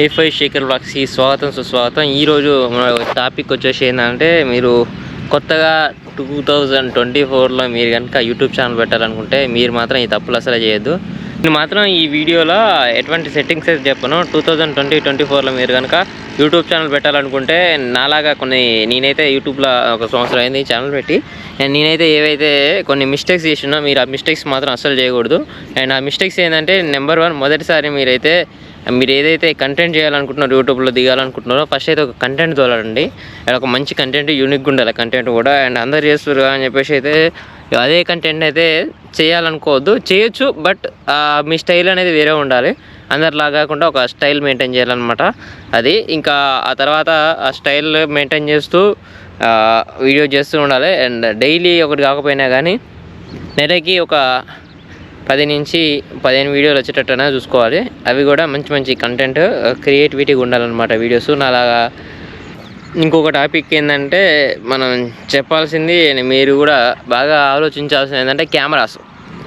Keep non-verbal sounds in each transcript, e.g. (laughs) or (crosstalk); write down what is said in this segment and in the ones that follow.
ఏ five Shekhar బ్లాగ్స్కి స్వాగతం సుస్వాగతం. ఈరోజు మన టాపిక్ వచ్చేసి ఏంటంటే మీరు కొత్తగా టూ థౌజండ్ ట్వంటీ ఫోర్లో మీరు కనుక యూట్యూబ్ ఛానల్ పెట్టాలనుకుంటే మీరు మాత్రం ఈ తప్పులు అసలు చేయొద్దు. నేను మాత్రం ఈ వీడియోలో ఎటువంటి సెట్టింగ్స్ అయితే చెప్పను. టూ థౌజండ్ ట్వంటీ ట్వంటీ ఫోర్లో మీరు కనుక యూట్యూబ్ ఛానల్ పెట్టాలనుకుంటే నాలాగా కొన్ని నేనైతే యూట్యూబ్లో ఒక సంవత్సరం అయింది ఛానల్ పెట్టి. అండ్ నేనైతే ఏవైతే కొన్ని మిస్టేక్స్ చేసినా మీరు ఆ మిస్టేక్స్ మాత్రం అస్సలు చేయకూడదు. అండ్ ఆ మిస్టేక్స్ ఏంటంటే నెంబర్ వన్ మొదటిసారి మీరైతే మీరు ఏదైతే కంటెంట్ చేయాలనుకుంటున్నారో యూట్యూబ్లో దిగాలనుకుంటున్నారో ఫస్ట్ అయితే ఒక కంటెంట్ తోలండి అది ఒక మంచి కంటెంట్ యూనిక్గా ఉండాలి కంటెంట్ కూడా. అండ్ అందరు చేస్తారు అని చెప్పేసి అయితే అదే కంటెంట్ అయితే చేయాలనుకోవద్దు. చేయొచ్చు బట్ మీ స్టైల్ అనేది వేరే ఉండాలి. అందరిలా కాకుండా ఒక స్టైల్ మెయింటైన్ చేయాలన్నమాట. అది ఇంకా ఆ తర్వాత ఆ స్టైల్ మెయింటైన్ చేస్తూ వీడియో చేస్తూ ఉండాలి. అండ్ డైలీ ఒకటి కాకపోయినా కానీ నెలకి ఒక పది నుంచి పదిహేను వీడియోలు వచ్చేటట్టునే చూసుకోవాలి. అవి కూడా మంచి మంచి కంటెంట్ క్రియేటివిటీగా ఉండాలన్నమాట వీడియోస్ నాలాగా ఇంకొక టాపిక్ ఏంటంటే మనం చెప్పాల్సింది మీరు కూడా బాగా ఆలోచించాల్సింది ఏంటంటే కెమెరాస్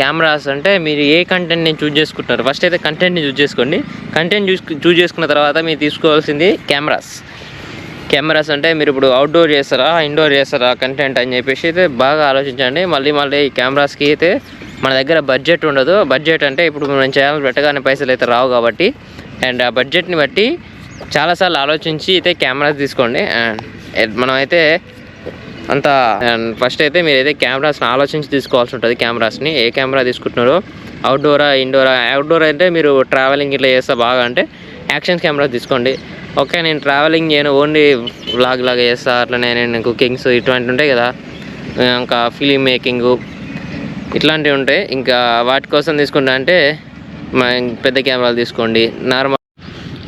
కెమెరాస్ అంటే మీరు ఏ కంటెంట్ని చూజ్ చేసుకుంటున్నారు? ఫస్ట్ అయితే కంటెంట్ని చూజ్ చేసుకోండి. కంటెంట్ చూస్ చూజ్ చేసుకున్న తర్వాత మీరు తీసుకోవాల్సింది కెమెరాస్ కెమెరాస్ అంటే మీరు ఇప్పుడు అవుట్డోర్ చేస్తారా ఇండోర్ చేస్తారా కంటెంట్ అని చెప్పేసి అయితే బాగా ఆలోచించండి. మళ్ళీ మళ్ళీ ఈ కెమెరాస్కి అయితే మన దగ్గర బడ్జెట్ ఉండదు. బడ్జెట్ అంటే ఇప్పుడు మనం ఛానల్ పెట్టగానే పైసలు అయితే రావు కాబట్టి. అండ్ ఆ బడ్జెట్ని బట్టి చాలాసార్లు ఆలోచించి అయితే కెమెరాస్ తీసుకోండి. అండ్ మనం అయితే అంత ఫస్ట్ అయితే మీరు అయితే కెమెరాస్ని ఆలోచించి తీసుకోవాల్సి ఉంటుంది కెమెరాస్ని ఏ కెమెరా తీసుకుంటున్నారో అవుట్డోరా ఇండోరా అవుట్డోర్ అంటే మీరు ట్రావెలింగ్ ఇట్లా చేస్తే బాగా అంటే యాక్షన్ కెమెరా తీసుకోండి. ఓకే నేను ట్రావెలింగ్ చేయను ఓన్లీ వ్లాగ్ లాగా చేస్తా. అట్లనే నేను కుకింగ్స్ ఇటువంటి ఉంటాయి కదా. ఇంకా ఫిలిం మేకింగు ఇట్లాంటివి ఉంటాయి. ఇంకా వాటి కోసం తీసుకుంటా అంటే పెద్ద కెమెరాలు తీసుకోండి. నార్మల్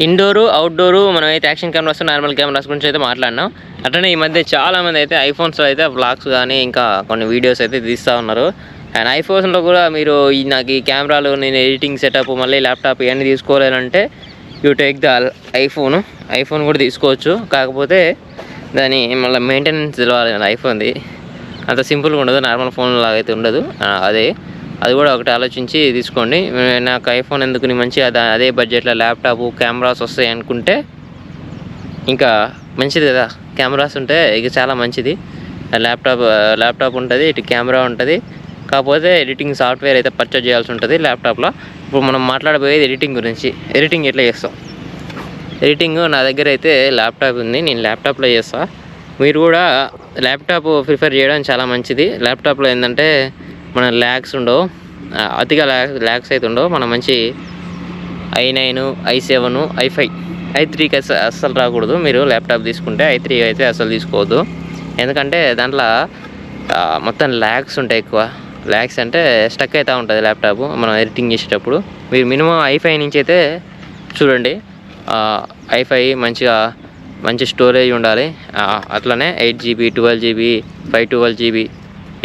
ఇండోరు అవుట్డోరు మనం అయితే యాక్షన్ కెమెరాస్ నార్మల్ కెమెరాస్ గురించి అయితే మాట్లాడినాం. అట్లనే ఈ మధ్య చాలామంది అయితే ఐఫోన్స్లో అయితే బ్లాగ్స్ కానీ ఇంకా కొన్ని వీడియోస్ అయితే తీస్తూ ఉన్నారు. అండ్ ఐఫోన్స్లో కూడా మీరు ఈ నాకు ఈ కెమెరాలు నేను ఎడిటింగ్ సెటప్ మళ్ళీ ల్యాప్టాప్ ఇవన్నీ తీసుకోలేనంటే you take the iPhone iPhone కూడా తీసుకోవచ్చు. కాకపోతే దాని మళ్ళీ మెయింటెనెన్స్ తెలవాలి ఐఫోన్ది అంత సింపుల్గా ఉండదు నార్మల్ ఫోన్ లాగా అయితే ఉండదు అదే. అది కూడా ఒకటి ఆలోచించి తీసుకోండి. నాకు ఐఫోన్ ఎందుకు మంచిగా అదే బడ్జెట్లో ల్యాప్టాప్ కెమెరాస్ వస్తాయి అనుకుంటే ఇంకా మంచిది కదా. కెమెరాస్ ఉంటే ఇక చాలా మంచిది. ల్యాప్టాప్ ల్యాప్టాప్ ఉంటుంది ఇటు కెమెరా ఉంటుంది. కాకపోతే ఎడిటింగ్ సాఫ్ట్వేర్ అయితే పర్చేజ్ చేయాల్సి ఉంటుంది ల్యాప్టాప్లో. ఇప్పుడు మనం మాట్లాడబోయేది ఎడిటింగ్ గురించి. ఎడిటింగ్ ఎట్లా చేస్తాం? ఎడిటింగ్ నా దగ్గర అయితే ల్యాప్టాప్ ఉంది నేను ల్యాప్టాప్లో చేస్తాను మీరు కూడా ల్యాప్టాప్ ప్రిఫర్ చేయడం చాలా మంచిది. ల్యాప్టాప్లో ఏంటంటే మన ల్యాగ్స్ ఉండవు. అతిగా ల్యాక్స్ ల్యాక్స్ అయితే ఉండవు. మన మంచి I nine I seven I five I త్రీకి అసలు అస్సలు రాకూడదు. మీరు ల్యాప్టాప్ తీసుకుంటే ఐ త్రీ అయితే అసలు తీసుకోవద్దు. ఎందుకంటే దాంట్లో మొత్తం ల్యాగ్స్ ఉంటాయి ఎక్కువ. ల్యాగ్స్ అంటే స్టక్ అవుతూ ఉంటుంది ల్యాప్టాప్. మనం ఎడిటింగ్ చేసేటప్పుడు. మీరు మినిమం ఐ ఫైవ్ నుంచి అయితే చూడండి. ఐ ఫైవ్ మంచిగా మంచి స్టోరేజ్ ఉండాలి. అట్లనే eight GB twelve GB five twelve GB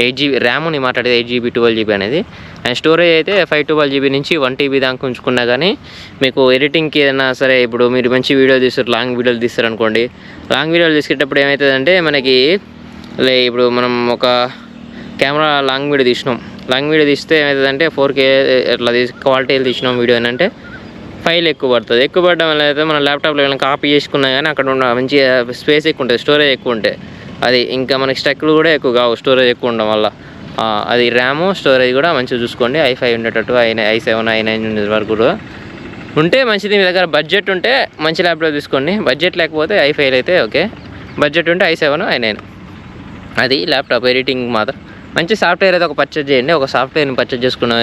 eight GB ర్యామ్ని మాట్లాడేది ఎయిట్ జీబీ ట్వెల్వ్ జీబీ అనేది. అండ్ స్టోరేజ్ అయితే ఫైవ్ ట్వెల్వ్ జీబీ నుంచి వన్ టీబీ దాకా ఉంచుకున్నా కానీ మీకు ఎడిటింగ్కి ఏదైనా సరే ఇప్పుడు మీరు మంచి వీడియో తీస్తారు లాంగ్ వీడియోలు తీస్తారు అనుకోండి. లాంగ్ వీడియోలు తీసుకునేటప్పుడు ఏమవుతుందంటే మనకి లే ఇప్పుడు మనం ఒక కెమెరా లాంగ్ వీడియో తీసినాం. లాంగ్ వీడియో తీస్తే ఏమవుతుందంటే ఫోర్ కే అట్లా తీసి క్వాలిటీలు తీసినాం వీడియో అంటే ఫైల్ ఎక్కువ పడుతుంది. ఎక్కువ పడడం వల్ల అయితే మన ల్యాప్టాప్లో ఏమైనా కాపీ చేసుకున్నా కానీ అక్కడ ఉన్న మంచి స్పేస్ ఎక్కువ ఉంటుంది. స్టోరేజ్ ఎక్కువ ఉంటాయి అది ఇంకా మనకి స్టక్లు కూడా ఎక్కువ కావు. స్టోరేజ్ ఎక్కువ ఉండడం వల్ల. అది ర్యాము స్టోరేజ్ కూడా మంచిగా చూసుకోండి. ఐ ఫైవ్ ఉండేటట్టు I I seven I nine వరకు కూడా. ఉంటే మంచిది. మీ దగ్గర బడ్జెట్ ఉంటే మంచి ల్యాప్టాప్ తీసుకోండి. బడ్జెట్ లేకపోతే ఐ ఫైవ్ అయితే ఓకే బడ్జెట్ ఉంటే ఐ సెవెన్ ఐ నైన్ అది ల్యాప్టాప్ ఎడిటింగ్ మాత్రం. మంచి సాఫ్ట్వేర్ అయితే ఒక పర్చేజ్ చేయండి. ఒక సాఫ్ట్వేర్ని పర్చేజ్ చేసుకున్న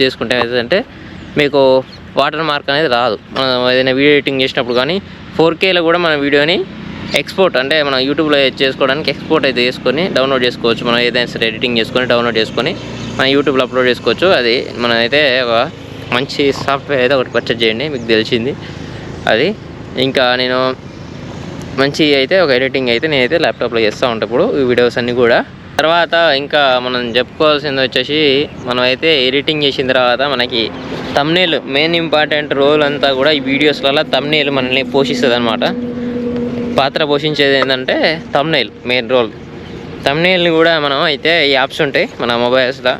చేసుకుంటే ఏంటంటే మీకు వాటర్ మార్క్ అనేది రాదు. మనం ఏదైనా వీడియో ఎడిటింగ్ చేసినప్పుడు కానీ ఫోర్ కేలో కూడా మన వీడియోని ఎక్స్పోర్ట్ అంటే మనం యూట్యూబ్లో చేసుకోవడానికి ఎక్స్పోర్ట్ అయితే చేసుకొని డౌన్లోడ్ చేసుకోవచ్చు. మనం ఏదైనా సరే ఎడిటింగ్ చేసుకొని డౌన్లోడ్ చేసుకొని మన యూట్యూబ్లో అప్లోడ్ చేసుకోవచ్చు. అది మనమైతే ఒక మంచి సాఫ్ట్వేర్ అయితే ఒకటి పర్చేజ్ చేయండి. మీకు తెలిసింది. అది ఇంకా నేను మంచి అయితే ఒక ఎడిటింగ్ అయితే నేనైతే ల్యాప్టాప్లో చేస్తూ ఉంటప్పుడు ఇప్పుడు ఈ వీడియోస్ అన్నీ కూడా. తర్వాత ఇంకా మనం చెప్పుకోవాల్సింది వచ్చేసి మనం అయితే ఎడిటింగ్ చేసిన తర్వాత మనకి తమ్నేల్ మెయిన్ ఇంపార్టెంట్ రోల్ అంతా కూడా ఈ వీడియోస్లలో తమ్నేల్ మనల్ని పోషిస్తుంది అనమాట పాత్ర పోషించేది ఏంటంటే తమ్నేల్ మెయిన్ రోల్ తమ్నేల్ని కూడా మనం అయితే ఈ యాప్స్ ఉంటాయి మన మొబైల్స్లో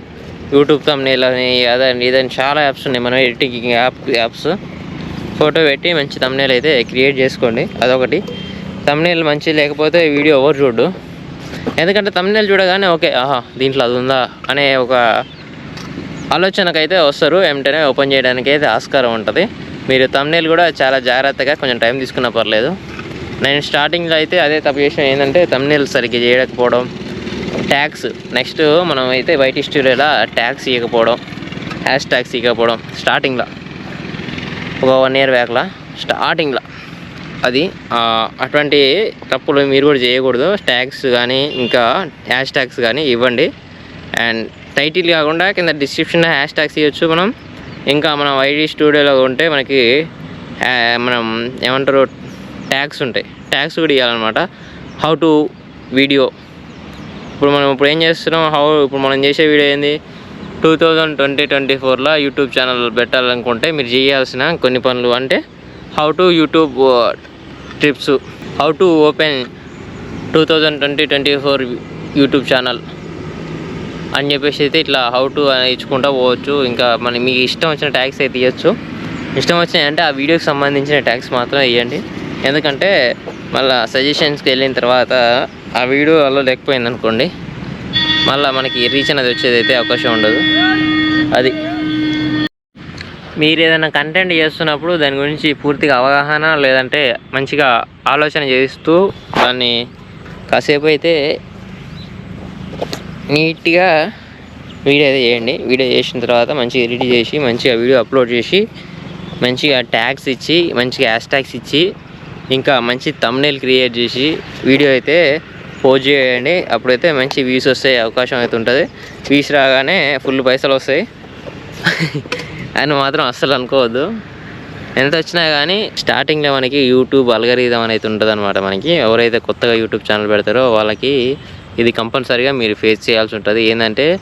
యూట్యూబ్ తమ్నేల్ అని అదని ఇదని చాలా యాప్స్ ఉన్నాయి మన ఎడిటింగ్ యాప్ యాప్స్ ఫోటో పెట్టి మంచి తమ్నేల్ అయితే క్రియేట్ చేసుకోండి అదొకటి. తమ్నేల్ మంచి లేకపోతే వీడియో ఎవరు చూడు ఎందుకంటే తమ్నేల్ చూడగానే ఓకే ఆహా దీంట్లో అది ఉందా? అనే ఒక ఆలోచనకైతే వస్తారు. వెంటనే ఓపెన్ చేయడానికి అయితే ఆస్కారం ఉంటుంది. మీరు తమ్నేల్ కూడా చాలా జాగ్రత్తగా కొంచెం టైం తీసుకున్నా పర్లేదు. నేను స్టార్టింగ్లో అయితే అదే తప్పు చేసిన ఏంటంటే తమ్నేల్ సరిగ్గా చేయకపోవడం ట్యాక్స్ నెక్స్ట్ మనం అయితే వైట్ స్టూడియోలో ట్యాక్స్ ఇవ్వకపోవడం హ్యాష్ ట్యాక్స్ ఇవ్వకపోవడం స్టార్టింగ్లో ఒక వన్ ఇయర్ బ్యాక్లా స్టార్టింగ్లో అది అటువంటి తప్పులు మీరు కూడా చేయకూడదు. ట్యాక్స్ కానీ ఇంకా హ్యాష్ ట్యాగ్స్ కానీ ఇవ్వండి. అండ్ టైటిల్ కాకుండా కింద డిస్క్రిప్షన్లో హ్యాష్ ట్యాగ్స్ ఇవ్వచ్చు మనం. ఇంకా మనం ఐడి స్టూడియోలో ఉంటే మనకి మనం ఏమంటారు ట్యాగ్స్ ఉంటాయి. ట్యాగ్స్ కూడా ఇవ్వాలన్నమాట హౌ టు వీడియో ఇప్పుడు మనం ఇప్పుడు ఏం చేస్తున్నాం? హౌ ఇప్పుడు మనం చేసే వీడియో ఏంది? టూ థౌజండ్ ట్వంటీ ట్వంటీ ఫోర్లో యూట్యూబ్ ఛానల్ పెట్టాలనుకుంటే మీరు చేయాల్సిన కొన్ని పనులు అంటే how to YouTube trips how to open two thousand twenty twenty four YouTube channel అని చెప్పేసి అయితే ఇట్లా హౌ టు ఇచ్చుకుంటా పోవచ్చు. ఇంకా మన మీకు ఇష్టం వచ్చిన ట్యాక్స్ అయితే ఇవ్వచ్చు ఇష్టం వచ్చినాయి అంటే ఆ వీడియోకి సంబంధించిన ట్యాక్స్ మాత్రం ఇవ్వండి ఎందుకంటే మళ్ళీ సజెషన్స్కి వెళ్ళిన తర్వాత ఆ వీడియో అలా లేకపోయింది అనుకోండి మళ్ళీ మనకి రీచ్ అనేది వచ్చేది అయితే అవకాశం ఉండదు. అది. మీరు ఏదైనా కంటెంట్ చేస్తున్నప్పుడు దాని గురించి పూర్తిగా అవగాహన లేదంటే మంచిగా ఆలోచన చేస్తూ దాన్ని కాసేపు అయితే నీట్గా వీడియో అయితే చేయండి. వీడియో చేసిన తర్వాత మంచిగా ఎడిట్ చేసి మంచిగా వీడియో అప్లోడ్ చేసి మంచిగా ట్యాగ్స్ ఇచ్చి మంచిగా హ్యాష్ ట్యాగ్స్ ఇచ్చి ఇంకా మంచి తమ్నేల్ క్రియేట్ చేసి వీడియో అయితే పోస్ట్ చేయండి. అప్పుడైతే మంచి వ్యూస్ వస్తే అవకాశం అయితే ఉంటుంది. వ్యూస్ రాగానే ఫుల్ పైసలు వస్తాయి. (laughs) అని మాత్రం అస్సలు అనుకోవద్దు. ఎంత వచ్చినా కానీ స్టార్టింగ్లో మనకి యూట్యూబ్ అల్గరీదం అనేది ఉంటుంది అనమాట మనకి. ఎవరైతే కొత్తగా యూట్యూబ్ ఛానల్ పెడతారో వాళ్ళకి ఇది కంపల్సరీగా మీరు ఫేస్ చేయాల్సి ఉంటుంది. ఏంటంటే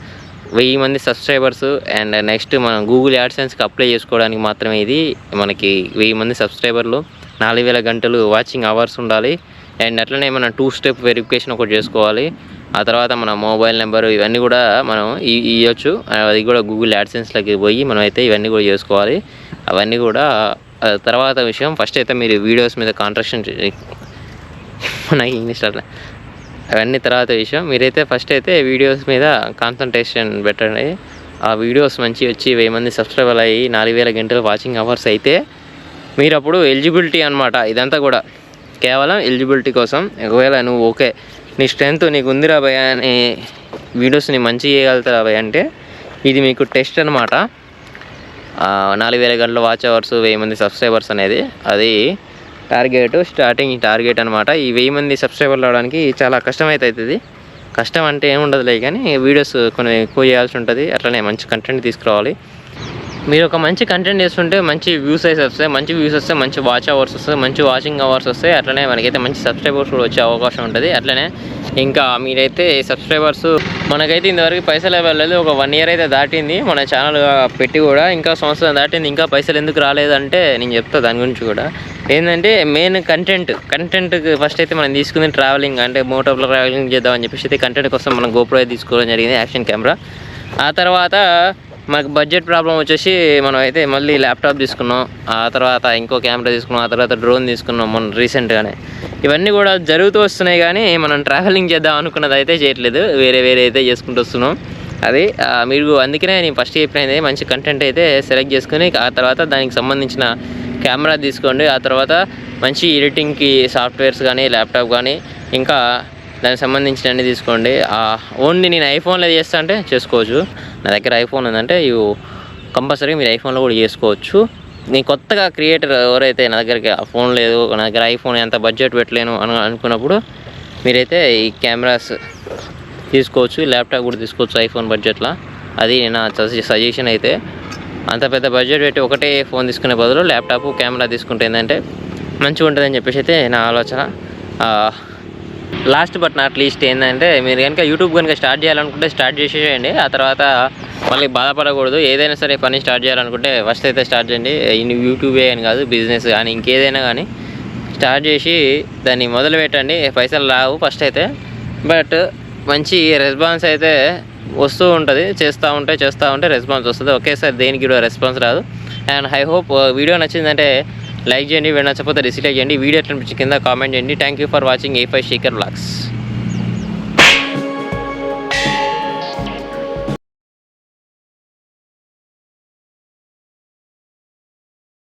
వెయ్యి మంది సబ్స్క్రైబర్స్ అండ్ నెక్స్ట్ మనం గూగుల్ యాడ్సెన్స్కి అప్లై చేసుకోవడానికి మాత్రమే ఇది మనకి వెయ్యి మంది సబ్స్క్రైబర్లు నాలుగు వేల గంటలు వాచింగ్ అవర్స్ ఉండాలి. అండ్ అట్లనే మనం టూ స్టెప్ వెరిఫికేషన్ ఒకటి చేసుకోవాలి. ఆ తర్వాత మన మొబైల్ నెంబర్ ఇవన్నీ కూడా మనం ఇ- ఇవ్వచ్చు అది కూడా గూగుల్ యాడ్సెన్స్లోకి పోయి మనం అయితే ఇవన్నీ కూడా చేసుకోవాలి. అవన్నీ కూడా తర్వాత విషయం. ఫస్ట్ అయితే మీరు వీడియోస్ మీద కాంట్రాక్షన్ నాకు ఇంగ్లీష్ అట్లా. అవన్నీ తర్వాత విషయం మీరైతే ఫస్ట్ అయితే వీడియోస్ మీద కాన్సన్ట్రేషన్ పెట్టండి. ఆ వీడియోస్ మంచి వచ్చి వెయ్యి మంది సబ్స్క్రైబర్ అయ్యి నాలుగు వేల గంటలు వాచింగ్ అవర్స్ అయితే మీరు అప్పుడు ఎలిజిబిలిటీ అనమాట ఇదంతా కూడా కేవలం ఎలిజిబిలిటీ కోసం. ఒకవేళ నువ్వు ఓకే నీ స్ట్రెంగ్త్ నీకు ఉందిరా భయ అని వీడియోస్ని మంచి చేయగలుగుతారా భయ అంటే ఇది మీకు టెస్ట్ అనమాట నాలుగు వేల గంటల వాచ్ అవర్స్ వెయ్యి మంది సబ్స్క్రైబర్స్ అనేది. అది టార్గెట్ స్టార్టింగ్ టార్గెట్ అనమాట ఈ వెయ్యి మంది సబ్స్క్రైబర్లు అవడానికి చాలా కష్టమైతే అవుతుంది కష్టం అంటే ఏముండదులే కానీ వీడియోస్ కొన్ని ఎక్కువ చేయాల్సి ఉంటుంది. అట్లనే మంచి కంటెంట్ తీసుకురావాలి. మీరు ఒక మంచి కంటెంట్ చేస్తుంటే మంచి వ్యూస్ అయితే వస్తాయి. మంచి వ్యూస్ వస్తే మంచి వాచ్ అవర్స్ వస్తాయి. మంచి వాచింగ్ అవర్స్ వస్తాయి. అట్లనే మనకైతే మంచి సబ్స్క్రైబర్స్ కూడా వచ్చే అవకాశం ఉంటుంది. అట్లనే ఇంకా మీరైతే సబ్స్క్రైబర్స్ మనకైతే ఇంతవరకు పైసలు ఇవ్వలేదు ఒక వన్ ఇయర్ అయితే దాటింది. మన ఛానల్ పెట్టి కూడా ఇంకా సంవత్సరం దాటింది. ఇంకా పైసలు ఎందుకు రాలేదంటే నేను చెప్తా దాని గురించి కూడా. ఏంటంటే మెయిన్ కంటెంట్ కంటెంట్ ఫస్ట్ అయితే మనం తీసుకుంది ట్రావెలింగ్ అంటే మోటార్లో ట్రావెలింగ్ చేద్దామని చెప్పేసి అయితే కంటెంట్ కోసం మనం గోప్రో తీసుకోవడం జరిగింది యాక్షన్ కెమెరా ఆ తర్వాత మనకు బడ్జెట్ ప్రాబ్లం వచ్చేసి మనం అయితే మళ్ళీ ల్యాప్టాప్ తీసుకున్నాం ఆ తర్వాత ఇంకో కెమెరా తీసుకున్నాం ఆ తర్వాత డ్రోన్ తీసుకున్నాం మనం రీసెంట్గానే ఇవన్నీ కూడా జరుగుతూ వస్తున్నాయి కానీ మనం ట్రావెలింగ్ చేద్దాం అనుకున్నది అయితే చేయట్లేదు వేరే వేరే అయితే చేసుకుంటూ వస్తున్నాం. అది మీరు అందుకనే నేను ఫస్ట్ చెప్పినది మంచి కంటెంట్ అయితే సెలెక్ట్ చేసుకుని ఆ తర్వాత దానికి సంబంధించిన కెమెరా తీసుకోండి. ఆ తర్వాత మంచి ఎడిటింగ్కి సాఫ్ట్వేర్స్ కానీ ల్యాప్టాప్ కానీ ఇంకా దానికి సంబంధించిన అన్ని తీసుకోండి ఓన్లీ నేను ఐఫోన్లో చేస్తా అంటే చేసుకోవచ్చు. నా దగ్గర ఐఫోన్ ఉందంటే ఇవి కంపల్సరీ మీరు ఐఫోన్లో కూడా చేసుకోవచ్చు. నేను కొత్తగా క్రియేటర్ ఎవరైతే నా దగ్గరికి ఆ ఫోన్ లేదు నా దగ్గర ఐఫోన్ ఎంత బడ్జెట్ పెట్టలేను అని అనుకున్నప్పుడు మీరైతే ఈ కెమెరాస్ తీసుకోవచ్చు ల్యాప్టాప్ కూడా తీసుకోవచ్చు ఐఫోన్ బడ్జెట్లో. అది నా సజెషన్ అయితే. అంత పెద్ద బడ్జెట్ పెట్టి ఒకటే ఫోన్ తీసుకునే బదులు ల్యాప్టాప్ కెమెరా తీసుకుంటే ఏంటంటే మంచిగా ఉంటుందని చెప్పేసి అయితే నా ఆలోచన. లాస్ట్ బట్ నాట్ లీస్ట్ ఏంటంటే మీరు కనుక యూట్యూబ్ కనుక స్టార్ట్ చేయాలనుకుంటే స్టార్ట్ చేసేయండి. ఆ తర్వాత మళ్ళీ బాధపడకూడదు. ఏదైనా సరే పని స్టార్ట్ చేయాలనుకుంటే ఫస్ట్ అయితే స్టార్ట్ చేయండి. ఇన్ని యూట్యూబే అని కాదు బిజినెస్ కానీ ఇంకేదైనా కానీ స్టార్ట్ చేసి దాన్ని మొదలు పెట్టండి పైసలు రావు ఫస్ట్ అయితే. బట్ మంచి రెస్పాన్స్ అయితే వస్తూ ఉంటుంది చేస్తూ ఉంటే చేస్తూ ఉంటే రెస్పాన్స్ వస్తుంది. ఒకేసారి దేనికి కూడా రెస్పాన్స్ రాదు. అండ్ ఐ హోప్ వీడియో నచ్చిందంటే లైక్ చేయండి వీడియో నచ్చకపోతే డిస్లైక్ చేయండి. వీడియో ఎట్లా కింద కామెంట్ చేయండి. Thank you for watching A five Shekar blogs